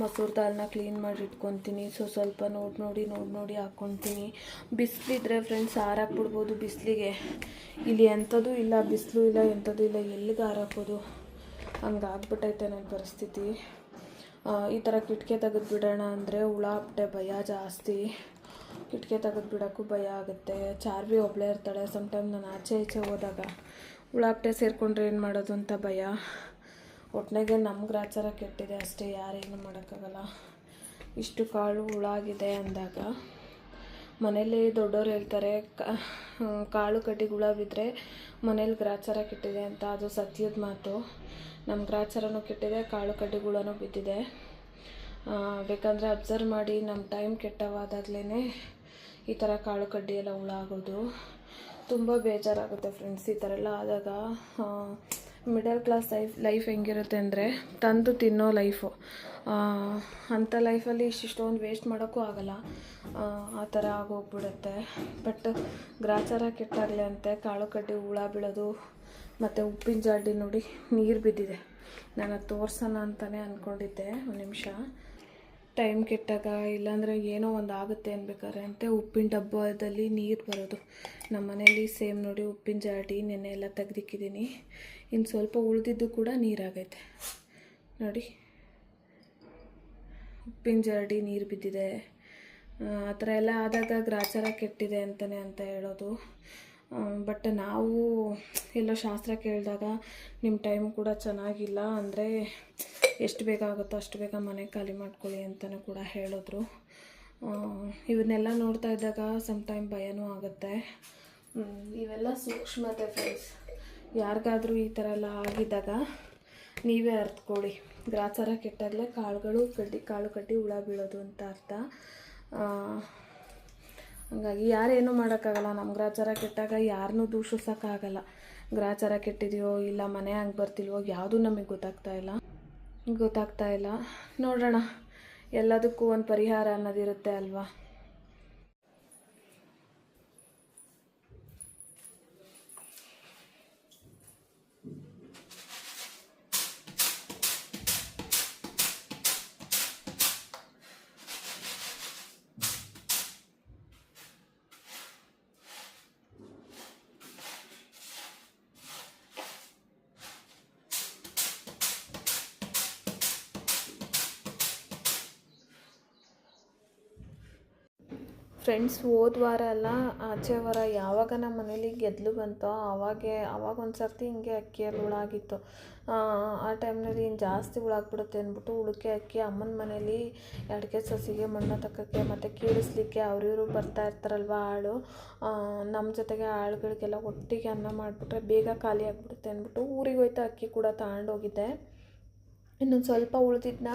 ಮಸೂರ್ ದಾಲ್ನ ಕ್ಲೀನ್ ಮಾಡಿ ಇಟ್ಕೊತೀನಿ. ಸೊ ಸ್ವಲ್ಪ ನೋಡಿ ನೋಡಿ ನೋಡಿ ನೋಡಿ ಹಾಕ್ಕೊತೀನಿ ಬಿಸಿಲಿದ್ರೆ ಫ್ರೆಂಡ್ಸ್ ಹಾರಾಕ್ಬಿಡ್ಬೋದು ಬಿಸಿಲಿಗೆ. ಇಲ್ಲಿ ಎಂಥದ್ದು ಇಲ್ಲ, ಬಿಸಿಲು ಇಲ್ಲ, ಎಂಥದ್ದು ಇಲ್ಲ, ಎಲ್ಲಿಗೆ ಹಾರಾಕ್ಬೋದು? ಹಂಗೆ ಆಗ್ಬಿಟ್ಟೈತೆ ನನ್ನ ಪರಿಸ್ಥಿತಿ. ಈ ಥರ ಕಿಟಕಿ ತೆಗೆದು ಬಿಡೋಣ ಅಂದರೆ ಹುಳ ಹಪ್ಟೆ ಭಯ ಜಾಸ್ತಿ. ಕಿಟಕಿ ತೆಗೆದು ಬಿಡೋಕ್ಕೂ ಭಯ ಆಗುತ್ತೆ. ಚಾರ್ವಿ ಒಬ್ಬಳೇ ಇರ್ತಾಳೆ. ಸಮ್ಟೈಮ್ ನಾನು ಆಚೆ ಈಚೆ ಹೋದಾಗ ಹುಳ ಹಪ್ಟೆ ಸೇರಿಕೊಂಡ್ರೆ ಏನು ಮಾಡೋದು ಅಂತ ಭಯ. ಒಟ್ನಾಗೆ ನಮ್ಮ ಗ್ರಾಚಾರ ಕೆಟ್ಟಿದೆ ಅಷ್ಟೇ, ಯಾರೇನು ಮಾಡೋಕ್ಕಾಗಲ್ಲ. ಇಷ್ಟು ಕಾಳು ಹುಳಾಗಿದೆ ಅಂದಾಗ ಮನೇಲಿ ದೊಡ್ಡವ್ರು ಹೇಳ್ತಾರೆ ಕಾಳು ಕಡ್ಡಿ ಹುಳ ಬಿದ್ದರೆ ಮನೇಲಿ ಗ್ರಾಚಾರ ಕೆಟ್ಟಿದೆ ಅಂತ, ಅದು ಸತ್ಯದ ಮಾತು. ನಮ್ಮ ಗ್ರಾಚಾರನೂ ಕೆಟ್ಟಿದೆ, ಕಾಳು ಕಡ್ಡಿ ಹುಳನೂ ಬಿದ್ದಿದೆ. ಬೇಕಂದರೆ ಅಬ್ಸರ್ವ್ ಮಾಡಿ ನಮ್ಮ ಟೈಮ್ ಕೆಟ್ಟವಾದಾಗಲೇ ಈ ಥರ ಕಾಳು ಕಡ್ಡಿ ಎಲ್ಲ ಹುಳ ಆಗೋದು ತುಂಬ ಬೇಜಾರಾಗುತ್ತೆ ಫ್ರೆಂಡ್ಸ್ ಈ ಥರ ಎಲ್ಲ ಆದಾಗ. ಮಿಡಲ್ ಕ್ಲಾಸ್ ಲೈಫ್ ಲೈಫ್ ಹೆಂಗಿರುತ್ತೆ ಅಂದರೆ ತಂದು ತಿನ್ನೋ ಲೈಫು ಅಂಥ ಲೈಫಲ್ಲಿ ಇಷ್ಟಿಷ್ಟೊಂದು ವೇಸ್ಟ್ ಮಾಡೋಕ್ಕೂ ಆಗಲ್ಲ. ಆ, ಥರ ಆಗೋಗ್ಬಿಡುತ್ತೆ. ಬಟ್ ಗ್ರಾಚಾರ ಕೆಟ್ಟಾಗಲಿ ಅಂತೆ ಕಾಳು ಕಡ್ಡಿ ಹುಳ ಬೀಳೋದು ಮತ್ತು ಉಪ್ಪಿನ ಜಾಡಿ ನೋಡಿ ನೀರು ಬಿದ್ದಿದೆ. ನಾನು ತೋರ್ಸೋಣ ಅಂತಲೇ ಅಂದ್ಕೊಂಡಿದ್ದೆ ಒಂದು ನಿಮಿಷ. ಟೈಮ್ ಕೆಟ್ಟಾಗ ಇಲ್ಲಾಂದರೆ ಏನೋ ಒಂದು ಆಗುತ್ತೆ ಅನ್ಬೇಕಾದ್ರೆ ಅಂತೆ ಉಪ್ಪಿನ ಡಬ್ಬದಲ್ಲಿ ನೀರು ಬರೋದು. ನಮ್ಮ ಮನೇಲಿ ಸೇಮ್ ನೋಡಿ ಉಪ್ಪಿನ ಜಾಡಿ, ನೆನ್ನೆ ಎಲ್ಲ ತೆಗ್ದಿಕ್ಕಿದ್ದೀನಿ ಇನ್ನು ಸ್ವಲ್ಪ ಉಳಿದಿದ್ದು ಕೂಡ ನೀರಾಗೈತೆ. ನೋಡಿ. ಉಪ್ಪಿನ ಜಾಡಿ, ನೀರು ಬಿದ್ದಿದೆ. ಆ ಥರ ಎಲ್ಲ ಆದಾಗ ಗ್ರಾಚಾರ ಕೆಟ್ಟಿದೆ ಅಂತಲೇ ಅಂತ ಹೇಳೋದು. ಬಟ್ ನಾವು ಎಲ್ಲ ಶಾಸ್ತ್ರ ಕೇಳಿದಾಗ ನಿಮ್ಮ ಟೈಮ್ ಕೂಡ ಚೆನ್ನಾಗಿಲ್ಲ ಅಂದರೆ ಎಷ್ಟು ಬೇಗ ಆಗುತ್ತೋ ಅಷ್ಟು ಬೇಗ ಮನೆ ಖಾಲಿ ಮಾಡ್ಕೊಳ್ಳಿ ಅಂತಲೂ ಕೂಡ ಹೇಳಿದ್ರು. ಇವನ್ನೆಲ್ಲ ನೋಡ್ತಾ ಇದ್ದಾಗ ಸಮ್ ಟೈಮ್ ಭಯನೂ ಆಗುತ್ತೆ. ಇವೆಲ್ಲ ಸೂಕ್ಷ್ಮತೆ ಫ್ರೆಂಡ್ಸ್ ಯಾರಿಗಾದರೂ ಈ ಥರ ಎಲ್ಲ ಆಗಿದ್ದಾಗ ನೀವೇ ಅರ್ತ್ಕೊಳ್ಳಿ. ಗ್ರಾಚಾರ ಕೆಟ್ಟಾಗಲೇ ಕಾಳುಗಳು ಕಡ್ಡಿ, ಕಾಳು ಕಡ್ಡಿ ಹುಳ ಬೀಳೋದು ಅಂತ ಅರ್ಥ. ಹಂಗಾಗಿ ಯಾರೇನು ಮಾಡೋಕ್ಕಾಗಲ್ಲ. ನಮ್ಮ ಗ್ರಾಚಾರ ಕೆಟ್ಟಾಗ ಯಾರನ್ನೂ ದೂಷಿಸೋಕ್ಕಾಗಲ್ಲ. ಗ್ರಾಚಾರ ಕೆಟ್ಟಿದೆಯೋ ಇಲ್ಲ ಮನೆ ಹಂಗೆ ಬರ್ತಿಲ್ವೋ ಯಾವುದೂ ನಮಗೆ ಗೊತ್ತಾಗ್ತಾ ಇಲ್ಲ. ಗೊತ್ತಾಗ್ತಾ ಇಲ್ಲ. ನೋಡೋಣ. ಎಲ್ಲದಕ್ಕೂ ಒಂದು ಪರಿಹಾರ ಅನ್ನೋದಿರುತ್ತೆ ಅಲ್ವಾ? ಫ್ರೆಂಡ್ಸ್ ಹೋದ ವಾರ ಅಲ್ಲ, ಆಚೆ ವಾರ ಯಾವಾಗ ನಮ್ಮ ಮನೇಲಿ ಗೆದ್ಲು ಬಂತೋ ಆವಾಗೆ ಆವಾಗ ಒಂದು ಸರ್ತಿ ಹಿಂಗೆ ಅಕ್ಕಿಯಲ್ಲಿ ಹುಳ ಆಗಿತ್ತು ಆ ಟೈಮ್ನಲ್ಲಿ ಹಿಂಗೆ ಜಾಸ್ತಿ ಹುಳ ಆಗ್ಬಿಡುತ್ತೆ ಅಂದ್ಬಿಟ್ಟು ಹುಳಕ್ಕೆ ಅಕ್ಕಿ ಅಮ್ಮನ ಮನೇಲಿ ಎಡಕೆ ಸಸಿಗೆ, ಮಣ್ಣು ತಕ್ಕಕ್ಕೆ ಮತ್ತು ಕೀಳಿಸ್ಲಿಕ್ಕೆ ಅವ್ರಿವರು ಬರ್ತಾ ಇರ್ತಾರಲ್ವ ಆಳು. ನಮ್ಮ ಜೊತೆಗೆ ಆಳುಗಳಿಗೆಲ್ಲ ಒಟ್ಟಿಗೆ ಅನ್ನ ಮಾಡಿಬಿಟ್ರೆ ಬೇಗ ಖಾಲಿ ಆಗಿಬಿಡುತ್ತೆ ಅಂದ್ಬಿಟ್ಟು ಊರಿಗೆ ಹೋಯ್ತಾ ಅಕ್ಕಿ ಕೂಡ ತಗೊಂಡೋಗಿದ್ದೆ ಇನ್ನೊಂದು ಸ್ವಲ್ಪ ಉಳಿದಿದ್ದನ್ನ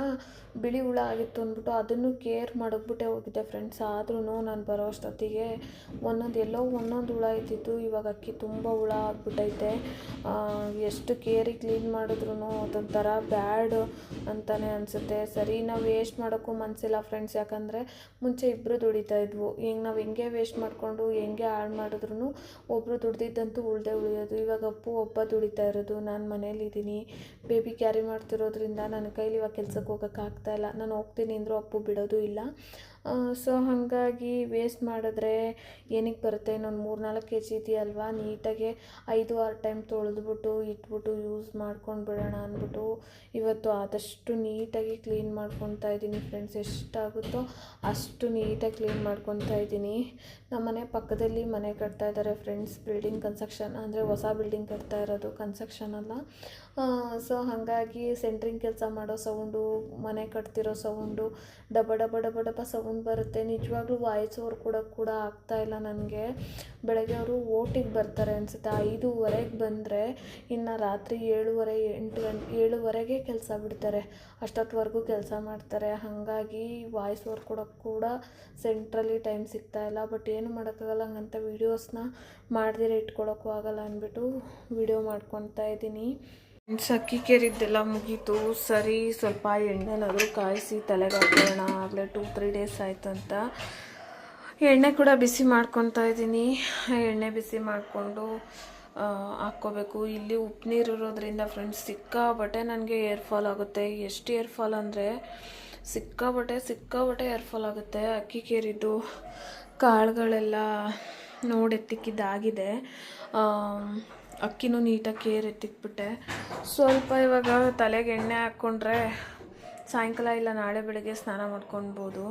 ಬಿಳಿ ಹುಳ ಆಗಿತ್ತು ಅಂದ್ಬಿಟ್ಟು ಅದನ್ನು ಕೇರ್ ಮಡಗ್ಬಿಟ್ಟೆ ಹೋಗಿದ್ದೆ ಫ್ರೆಂಡ್ಸ್ ಆದ್ರೂ ನಾನು ಬರೋ ಅಷ್ಟೊತ್ತಿಗೆ ಒಂದೊಂದು ಎಲ್ಲೋ ಒಂದೊಂದು ಹುಳ ಇದ್ದಿತ್ತು. ಇವಾಗ ಅಕ್ಕಿ ತುಂಬ ಹುಳ ಆಗ್ಬಿಟ್ಟೈತೆ. ಎಷ್ಟು ಕೇರಿ ಕ್ಲೀನ್ ಮಾಡಿದ್ರು ಅದೊಂಥರ ಬ್ಯಾಡ್ ಅಂತಲೇ ಅನಿಸುತ್ತೆ. ಸರಿ, ನಾವು ವೇಸ್ಟ್ ಮಾಡೋಕ್ಕೂ ಮನಸ್ಸಿಲ್ಲ ಫ್ರೆಂಡ್ಸ್ ಯಾಕಂದರೆ ಮುಂಚೆ ಇಬ್ಬರು ದುಡಿತಾ ಇದ್ವು. ಈಗ ನಾವು ಹೆಂಗೆ ವೇಸ್ಟ್ ಮಾಡಿಕೊಂಡು, ಹೆಂಗೆ ಹಾಳು ಮಾಡಿದ್ರು ಒಬ್ಬರು ದುಡ್ದಿದ್ದಂತೂ ಉಳ್ದೇ ಉಳಿಯೋದು. ಇವಾಗ ಅಪ್ಪು ಒಬ್ಬ ದುಡಿತಾ ಇರೋದು. ನಾನು ಮನೇಲಿದ್ದೀನಿ ಬೇಬಿ ಕ್ಯಾರಿ ಮಾಡ್ತಿರೋದ್ರಿಂದ ನನ್ನ ಕೈಲಿ ಇವಾಗ ಕೆಲ್ಸಕ್ಕೆ ಹೋಗೋಕ್ಕಾಗ್ತಾ ಇಲ್ಲ. ನಾನು ಹೋಗ್ತೀನಿ ಅಂದರೂ ಅಪ್ಪು ಬಿಡೋದು ಇಲ್ಲ. ಸೊ ಹಾಗಾಗಿ ವೇಸ್ಟ್ ಮಾಡಿದ್ರೆ ಏನಕ್ಕೆ ಬರುತ್ತೆ? ಇನ್ನೊಂದು ಮೂರು ನಾಲ್ಕು ಕೆ ಜಿ ಇದೆಯಲ್ವಾ? ನೀಟಾಗಿ ಐದು, ಆರು ಟೈಮ್ ತೊಳೆದ್ಬಿಟ್ಟು, ಇಟ್ಬಿಟ್ಟು ಯೂಸ್ ಮಾಡ್ಕೊಂಡು ಬಿಡೋಣ ಅಂದ್ಬಿಟ್ಟು ಇವತ್ತು ಆದಷ್ಟು ನೀಟಾಗಿ ಕ್ಲೀನ್ ಮಾಡ್ಕೊತಾ ಇದ್ದೀನಿ ಫ್ರೆಂಡ್ಸ್ ಎಷ್ಟಾಗುತ್ತೋ ಅಷ್ಟು ನೀಟಾಗಿ ಕ್ಲೀನ್ ಮಾಡ್ಕೊತಾ ಇದ್ದೀನಿ. ನಮ್ಮ ಮನೆ ಪಕ್ಕದಲ್ಲಿ ಮನೆ ಕಟ್ತಾ ಇದ್ದಾರೆ ಫ್ರೆಂಡ್ಸ್ ಬಿಲ್ಡಿಂಗ್ ಕನ್ಸ್ಟ್ರಕ್ಷನ್ ಅಂದರೆ ಹೊಸ ಬಿಲ್ಡಿಂಗ್ ಕಟ್ತಾ ಇರೋದು ಕನ್ಸ್ಟ್ರಕ್ಷನ್ ಅಲ್ಲ. ಸೊ ಹಾಗಾಗಿ ಸೆಂಟ್ರಿಂಗ್ ಕೆಲಸ ಮಾಡೋ ಸೌಂಡು ಮನೆ ಕಟ್ತಿರೋ ಸೌಂಡು ಡಬ ಡಬ ಡಬ ಡಬ ಸೌಂಡ್ ಬರುತ್ತೆ. ನಿಜವಾಗ್ಲೂ ವಾಯ್ಸ್ ಓವರ್ ಕೊಡೋಕ್ಕೆ ಕೂಡ ಆಗ್ತಾ ಇಲ್ಲ ನನಗೆ. ಬೆಳಗ್ಗೆ ಅವರು ಓಟಿಗೆ ಬರ್ತಾರೆ ಅನಿಸುತ್ತೆ. ಐದೂವರೆಗೆ ಬಂದರೆ ಇನ್ನು ರಾತ್ರಿ ಏಳುವರೆ, ಎಂಟು ಗಂಟೆ ಏಳುವರೆಗೆ ಕೆಲಸ ಬಿಡ್ತಾರೆ. ಅಷ್ಟೊತ್ತವರೆಗೂ ಕೆಲಸ ಮಾಡ್ತಾರೆ. ಹಾಗಾಗಿ ವಾಯ್ಸ್ ಓವರ್ ಕೊಡೋಕ್ಕೆ ಕೂಡ ಸೆಂಟ್ರಲ್ಲಿ ಟೈಮ್ ಸಿಗ್ತಾ ಇಲ್ಲ. ಬಟ್ ಏನು ಮಾಡೋಕ್ಕಾಗಲ್ಲ, ಹಂಗಂತ ವೀಡಿಯೋಸ್ನ ಮಾಡ್ದಿರ ಇಟ್ಕೊಳೋಕ್ಕೂ ಆಗಲ್ಲ ಅಂದ್ಬಿಟ್ಟು ವಿಡಿಯೋ ಮಾಡ್ಕೊತಾ ಇದ್ದೀನಿ. ಅಕ್ಕಿ ಕೇರಿದ್ದೆಲ್ಲ ಮುಗೀತು. ಸರಿ, ಸ್ವಲ್ಪ ಎಣ್ಣೆನಾದರೂ ಕಾಯಿಸಿ ತಲೆಗೆ ಹಾಕೋಣ ಆಗಲೇ ಟೂ ತ್ರೀ ಡೇಸ್ ಆಯ್ತು ಅಂತ ಎಣ್ಣೆ ಕೂಡ ಬಿಸಿ ಮಾಡ್ಕೊತಾ ಇದ್ದೀನಿ. ಎಣ್ಣೆ ಬಿಸಿ ಮಾಡಿಕೊಂಡು ಹಾಕ್ಕೋಬೇಕು. ಇಲ್ಲಿ ಉಪ್ಪು ನೀರು ಇರೋದ್ರಿಂದ ಫ್ರೆಂಡ್ಸ್ ಸಿಕ್ಕಾಬಟ್ಟೆ ನನಗೆ ಏರ್ಫಾಲ್ ಆಗುತ್ತೆ. ಎಷ್ಟು ಏರ್ಫಾಲ್ ಅಂದರೆ ಸಿಕ್ಕಾಬಟ್ಟೆ ಸಿಕ್ಕಾಬಟ್ಟೆ ಏರ್ ಫಾಲ್ ಆಗುತ್ತೆ. ಅಕ್ಕಿ ಕೇರಿದ್ದು ಕಾಳುಗಳೆಲ್ಲ ನೋಡಿ ಎತ್ತಿಕ್ಕಿದ್ದಾಗಿದೆ. ಅಕ್ಕಿನೂ ನೀಟಾಗಿ ಕೇರ್ ಎತ್ತಿಕ್ಬಿಟ್ಟೆ ಸ್ವಲ್ಪ ಇವಾಗ ತಲೆಗೆ ಎಣ್ಣೆ ಹಾಕ್ಕೊಂಡ್ರೆ ಸಾಯಂಕಾಲ ಇಲ್ಲ, ನಾಳೆ ಬೆಳಗ್ಗೆ ಸ್ನಾನ ಮಾಡ್ಕೊಳ್ಬೋದು.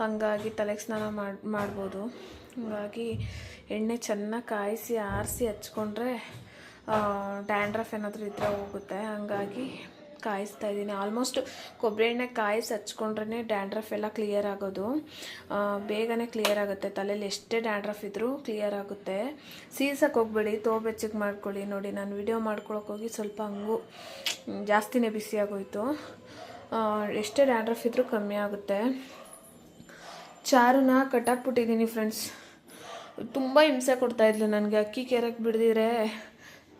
ಹಾಗಾಗಿ ತಲೆಗೆ ಸ್ನಾನ ಮಾಡಿ, ಮಾಡ್ಬೋದು. ಹಾಗಾಗಿ ಎಣ್ಣೆ ಚೆನ್ನಾಗಿ ಕಾಯಿಸಿ, ಆರಿಸಿ ಹಚ್ಕೊಂಡ್ರೆ ಡ್ಯಾಂಡ್ರಫ್ ಏನಾದರೂ ಇದ್ದರೆ ಹೋಗುತ್ತೆ. ಹಾಗಾಗಿ ಕಾಯಿಸ್ತಾ ಇದ್ದೀನಿ. ಆಲ್ಮೋಸ್ಟ್ ಕೊಬ್ಬರಿ ಎಣ್ಣೆ ಕಾಯಿಸಿ ಹಚ್ಕೊಂಡ್ರೆ ಡ್ಯಾಂಡ್ರಫ್ ಎಲ್ಲ ಕ್ಲಿಯರ್ ಆಗೋದು. ಬೇಗನೆ ಕ್ಲಿಯರ್ ಆಗುತ್ತೆ. ತಲೆಯಲ್ಲಿ ಎಷ್ಟೇ ಡ್ಯಾಂಡ್ರಫ್ ಇದ್ದರೂ ಕ್ಲಿಯರ್ ಆಗುತ್ತೆ. ಸೀಸಕ್ಕೆ ಹೋಗ್ಬೇಡಿ ತೋಬೆಚ್ಚಿಗೆ ಮಾಡ್ಕೊಳ್ಳಿ. ನೋಡಿ, ನಾನು ವಿಡಿಯೋ ಮಾಡ್ಕೊಳಕ್ಕೆ ಹೋಗಿ ಸ್ವಲ್ಪ ಹಂಗು ಜಾಸ್ತಿನೇ ಬಿಸಿಯಾಗೋಯಿತು ಎಷ್ಟೇ ಡ್ಯಾಂಡ್ರಫ್ ಇದ್ದರೂ ಕಮ್ಮಿ ಆಗುತ್ತೆ. ಚಾರುನ ಕಟ್ಟಾಕ್ಬಿಟ್ಟಿದ್ದೀನಿ ಫ್ರೆಂಡ್ಸ್ ತುಂಬ ಹಿಂಸೆ ಕೊಡ್ತಾಯಿದ್ಲು ನನಗೆ. ಅಕ್ಕಿ ಕೆರಕ್ಕೆ ಬಿಡ್ದಿರೆ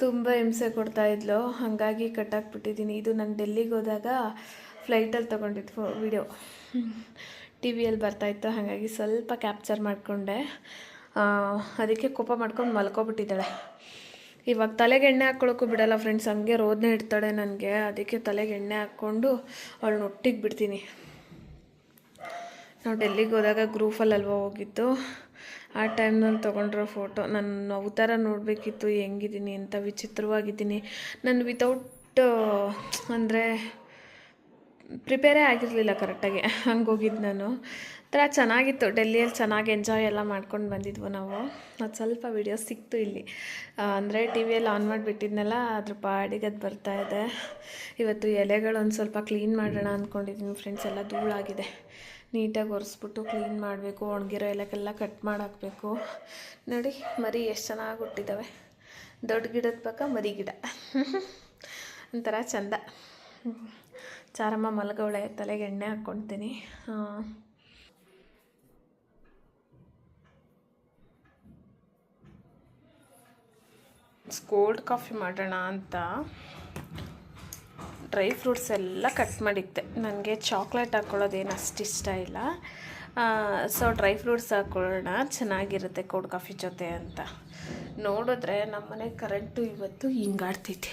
ತುಂಬ ಹಿಂಸೆ ಕೊಡ್ತಾ ಇದ್ಲು. ಹಾಗಾಗಿ ಕಟ್ಟಾಕ್ಬಿಟ್ಟಿದ್ದೀನಿ. ಇದು ನಾನು ಡೆಲ್ಲಿಗೆ ಹೋದಾಗ ಫ್ಲೈಟಲ್ಲಿ ತೊಗೊಂಡಿದ್ದು ವಿಡಿಯೋ. ಟಿ ವಿಯಲ್ಲಿ ಬರ್ತಾಯಿತ್ತು ಹಾಗಾಗಿ ಸ್ವಲ್ಪ ಕ್ಯಾಪ್ಚರ್ ಮಾಡಿಕೊಂಡೆ. ಅದಕ್ಕೆ ಕೋಪ ಮಾಡ್ಕೊಂಡು ಮಲ್ಕೊಬಿಟ್ಟಿದ್ದಾಳೆ. ಇವಾಗ ತಲೆಗೆ ಎಣ್ಣೆ ಹಾಕ್ಕೊಳ್ಳೋಕ್ಕೂ ಬಿಡಲ್ಲ ಫ್ರೆಂಡ್ಸ್. ಹಂಗೆ ರೋದನೆ ಇಡ್ತಾಳೆ ನನಗೆ. ಅದಕ್ಕೆ ತಲೆಗೆ ಎಣ್ಣೆ ಹಾಕ್ಕೊಂಡು ಅವಳನ್ನ ಒಟ್ಟಿಗೆ ಬಿಡ್ತೀನಿ. ನಾವು ಡೆಲ್ಲಿಗೆ ಹೋದಾಗ ಗ್ರೂಫಲ್ಲಿ ಅಲ್ವಾ ಹೋಗಿದ್ದು. ಆ ಟೈಮ್ನಲ್ಲಿ ತೊಗೊಂಡಿರೋ ಫೋಟೋ ನನ್ನ ಅವತಾರ ನೋಡಬೇಕಿತ್ತು, ಹೆಂಗಿದ್ದೀನಿ ಅಂತ ವಿಚಿತ್ರವಾಗಿದ್ದೀನಿ. ನಾನು ವಿತೌಟ್ ಅಂದರೆ ಪ್ರಿಪೇರೇ ಆಗಿರಲಿಲ್ಲ ಕರೆಕ್ಟಾಗಿ. ಹಂಗೆ ಹೋಗಿದ್ದು ನಾನು. ಒಂಥರ ಚೆನ್ನಾಗಿತ್ತು. ಡೆಲ್ಲಿಯಲ್ಲಿ ಚೆನ್ನಾಗಿ ಎಂಜಾಯ್ ಎಲ್ಲ ಮಾಡ್ಕೊಂಡು ಬಂದಿದ್ವು ನಾವು. ಅದು ಸ್ವಲ್ಪ ವಿಡಿಯೋ ಸಿಕ್ತು ಇಲ್ಲಿ. ಅಂದರೆ ಟಿ ವಿಯಲ್ಲಿ ಆನ್ ಮಾಡಿಬಿಟ್ಟಿದ್ನೆಲ್ಲ, ಅದ್ರ ಪಾಡಿಗೆ ಅದು ಬರ್ತಾಯಿದೆ ಇವತ್ತು ಎಲೆಗಳು ಒಂದು ಸ್ವಲ್ಪ ಕ್ಲೀನ್ ಮಾಡೋಣ ಅಂದ್ಕೊಂಡಿದ್ದೀನಿ ಫ್ರೆಂಡ್ಸ್ ಎಲ್ಲ ಧೂಳಾಗಿದೆ. ನೀಟಾಗಿ ಒರೆಸ್ಬಿಟ್ಟು ಕ್ಲೀನ್ ಮಾಡಬೇಕು, ಒಣಗಿರೋ ಎಲ್ಲಕ್ಕೆಲ್ಲ ಕಟ್ ಮಾಡಾಕಬೇಕು. ನೋಡಿ, ಮರಿ ಎಷ್ಟು ಚೆನ್ನಾಗಿ ಹುಟ್ಟಿದ್ದಾವೆ ದೊಡ್ಡ ಗಿಡದ ಪಕ್ಕ ಮರಿ ಗಿಡ. ಒಂಥರ ಚಂದ. ಚಾರಮ್ಮ ಮಲಗವಳೆ ತಲೆಗೆ ಎಣ್ಣೆ ಹಾಕ್ಕೊಳ್ತೀನಿ ಕೋಲ್ಡ್ ಕಾಫಿ ಮಾಡೋಣ ಅಂತ. ಡ್ರೈ ಫ್ರೂಟ್ಸ್ ಎಲ್ಲ ಕಟ್ ಮಾಡಿದ್ದೆ. ನನಗೆ ಚಾಕ್ಲೇಟ್ ಹಾಕ್ಕೊಳ್ಳೋದೇನು ಅಷ್ಟು ಇಷ್ಟ ಇಲ್ಲ. ಸೊ ಡ್ರೈ ಫ್ರೂಟ್ಸ್ ಹಾಕ್ಕೊಳ್ಳೋಣ ಚೆನ್ನಾಗಿರುತ್ತೆ ಕೋಡ್ ಕಾಫಿ ಜೊತೆ ಅಂತ. ನೋಡಿದ್ರೆ ನಮ್ಮನೆ ಕರೆಂಟು ಇವತ್ತು ಹಿಂಗಾಡ್ತೈತೆ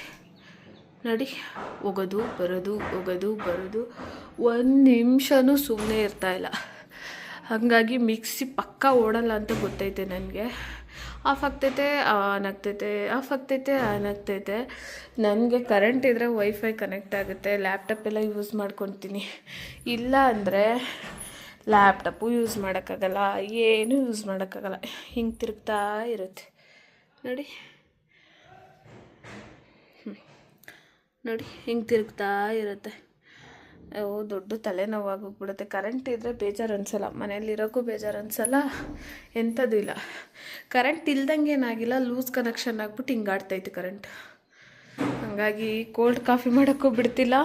ನೋಡಿ, ಹೋಗೋದು, ಬರೋದು ಹೋಗೋದು, ಬರೋದು. ಒಂದು ನಿಮಿಷನೂ ಸುಮ್ಮನೆ ಇರ್ತಾಯಿಲ್ಲ ಹಾಗಾಗಿ ಮಿಕ್ಸಿ ಪಕ್ಕ ಓಡಲ್ಲ ಅಂತ ಗೊತ್ತೈತೆ ನನಗೆ. ಆಫ್ ಆಗ್ತೈತೆ ಆನ್ ಆಗ್ತೈತೆ ಆಫ್ ಆಗ್ತೈತೆ ಆನ್ ಆಗ್ತೈತೆ. ನನಗೆ ಕರೆಂಟ್ ಇದ್ದರೆ ವೈಫೈ ಕನೆಕ್ಟ್ ಆಗುತ್ತೆ. ಲ್ಯಾಪ್ಟಾಪ್ ಎಲ್ಲ ಯೂಸ್ ಮಾಡ್ಕೊತೀನಿ. ಇಲ್ಲ ಅಂದರೆ ಲ್ಯಾಪ್ಟಾಪು ಯೂಸ್ ಮಾಡೋಕ್ಕಾಗಲ್ಲ, ಏನೂ ಯೂಸ್ ಮಾಡೋಕ್ಕಾಗಲ್ಲ. ಹಿಂಗೆ ತಿರುಗ್ತಾ ಇರುತ್ತೆ. ನೋಡಿ. ನೋಡಿ, ಹಿಂಗೆ ತಿರುಗ್ತಾ ಇರುತ್ತೆ. ದೊಡ್ಡ ತಲೆನೋವಾಗೋಗ್ಬಿಡುತ್ತೆ ಕರೆಂಟ್ ಇದ್ದರೆ ಬೇಜಾರು ಅನ್ಸಲ್ಲ ಮನೇಲಿರೋಕ್ಕೂ ಬೇಜಾರು ಅನ್ಸಲ್ಲ ಎಂಥದ್ದು ಇಲ್ಲ. ಕರೆಂಟ್ ಇಲ್ದಂಗೆ ಏನಾಗಿಲ್ಲ. ಲೂಸ್ ಕನೆಕ್ಷನ್ ಆಗ್ಬಿಟ್ಟು ಹಿಂಗೆ ಆಡ್ತೈತೆ ಕರೆಂಟ್ ಹಾಗಾಗಿ ಕೋಲ್ಡ್ ಕಾಫಿ ಮಾಡೋಕ್ಕೂ ಬಿಡ್ತಿಲ್ಲ.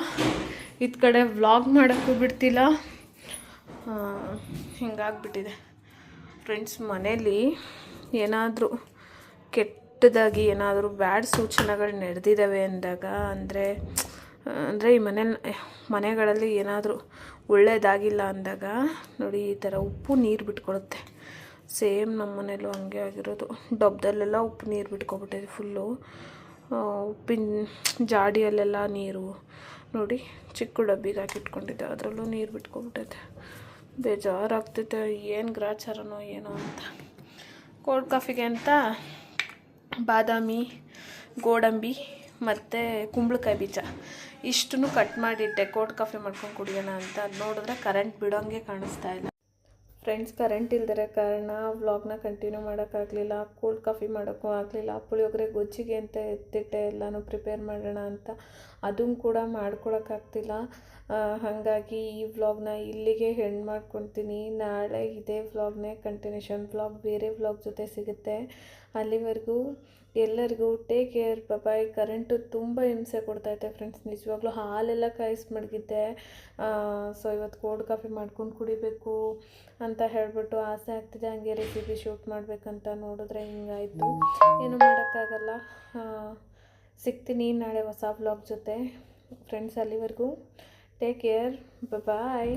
ಇದ್ ಕಡೆ ವ್ಲಾಗ್ ಮಾಡೋಕ್ಕೂ ಬಿಡ್ತಿಲ್ಲ. ಹಿಂಗಾಗ್ಬಿಟ್ಟಿದೆ. ಫ್ರೆಂಡ್ಸ್ ಮನೇಲಿ ಏನಾದರೂ ಕೆಟ್ಟದಾಗಿ ಏನಾದರೂ ಬ್ಯಾಡ್ ಸೂಚನೆಗಳು ನಡೆದಿದ್ದಾವೆ ಅಂದಾಗ ಅಂದರೆ ಅಂದರೆ ಈ ಮನೆ, ಮನೆಗಳಲ್ಲಿ ಏನಾದರೂ ಒಳ್ಳೆಯದಾಗಿಲ್ಲ ಅಂದಾಗ ನೋಡಿ ಈ ಥರ ಉಪ್ಪು ನೀರು ಬಿಟ್ಕೊಳುತ್ತೆ ಸೇಮ್ ನಮ್ಮ ಮನೇಲೂ ಹಂಗೆ ಆಗಿರೋದು. ಡಬ್ಬದಲ್ಲೆಲ್ಲ ಉಪ್ಪು ನೀರು ಬಿಟ್ಕೊಬಿಟ್ಟಿದೆ ಫುಲ್ಲು. ಉಪ್ಪಿನ ಜಾಡಿಯಲ್ಲೆಲ್ಲ ನೀರು. ನೋಡಿ ಚಿಕ್ಕ ಡಬ್ಬಿಗೆ ಹಾಕಿಟ್ಕೊಂಡಿದ್ದೆ ಅದರಲ್ಲೂ ನೀರು ಬಿಟ್ಕೊಬಿಟ್ಟೈತೆ ಬೇಜಾರಾಗ್ತೈತೆ ಏನು ಗ್ರಾಚಾರನೋ ಏನೋ ಅಂತ. ಕೋಲ್ಡ್ ಕಾಫಿಗೆ ಅಂತ ಬಾದಾಮಿ, ಗೋಡಂಬಿ, ಮತ್ತು ಕುಂಬಳಕಾಯಿ ಬೀಜ. ಇಷ್ಟನ್ನು ಕಟ್ ಮಾಡಿಟ್ಟೆ ಕೋಲ್ಡ್ ಕಾಫಿ ಮಾಡ್ಕೊಂಡು ಕುಡಿಯೋಣ ಅಂತ ಅದು ನೋಡಿದ್ರೆ ಕರೆಂಟ್ ಬಿಡೋಂಗೆ ಕಾಣಿಸ್ತಾ ಇಲ್ಲ. ಫ್ರೆಂಡ್ಸ್ ಕರೆಂಟ್ ಇಲ್ದಿರೋ ಕಾರಣ ವ್ಲಾಗ್ನ ಕಂಟಿನ್ಯೂ ಮಾಡೋಕ್ಕಾಗಲಿಲ್ಲ ಕೋಲ್ಡ್ ಕಾಫಿ ಮಾಡೋಕ್ಕೂ ಆಗಲಿಲ್ಲ, ಪುಳಿಯೋಗರೆ ಗೊಜ್ಜಿಗೆ ಅಂತ ಎತ್ತಿಟ್ಟೆ, ಎಲ್ಲನೂ ಪ್ರಿಪೇರ್ ಮಾಡೋಣ ಅಂತ ಅದನ್ನು ಕೂಡ ಮಾಡ್ಕೊಳಕ್ಕಾಗ್ತಿಲ್ಲ ಹಾಗಾಗಿ ಈ ವ್ಲಾಗ್ನ ಇಲ್ಲಿಗೆ ಹೆಣ್ಣು ಮಾಡ್ಕೊತೀನಿ. ನಾಳೆ ಇದೇ ವ್ಲಾಗ್ನೇ ಕಂಟಿನ್ಯೂಷನ್ ವ್ಲಾಗ್ ಬೇರೆ ವ್ಲಾಗ್ ಜೊತೆ ಸಿಗುತ್ತೆ. ಅಲ್ಲಿವರೆಗೂ ಎಲ್ಲರಿಗೂ ಟೇಕ್ ಕೇರ್ ಬಾಯ್ ಕರೆಂಟು ತುಂಬ ಹಿಂಸೆ ಕೊಡ್ತಾಯಿದೆ ಫ್ರೆಂಡ್ಸ್ ನಿಜವಾಗ್ಲೂ ಹಾಲೆಲ್ಲ ಕಾಯಿಸಿ ಮಡಗಿದ್ದೆ. ಸೊ ಇವತ್ತು ಕೋಲ್ಡ್ ಕಾಫಿ ಮಾಡ್ಕೊಂಡು ಕುಡಿಬೇಕು ಅಂತ ಹೇಳಿಬಿಟ್ಟು ಆಸೆ ಆಗ್ತಿದೆ. ಹಂಗೆ ರೆಸಿಪಿ ಶೂಟ್ ಮಾಡಬೇಕಂತ ನೋಡಿದ್ರೆ ಹಿಂಗಾಯಿತು. ಏನು ಮಾಡೋಕ್ಕಾಗಲ್ಲ. ಸಿಗ್ತೀನಿ ನಾಳೆ ಹೊಸ ಬ್ಲಾಗ್ ಜೊತೆ. ಫ್ರೆಂಡ್ಸ್ ಅಲ್ಲಿವರೆಗೂ. Take care bye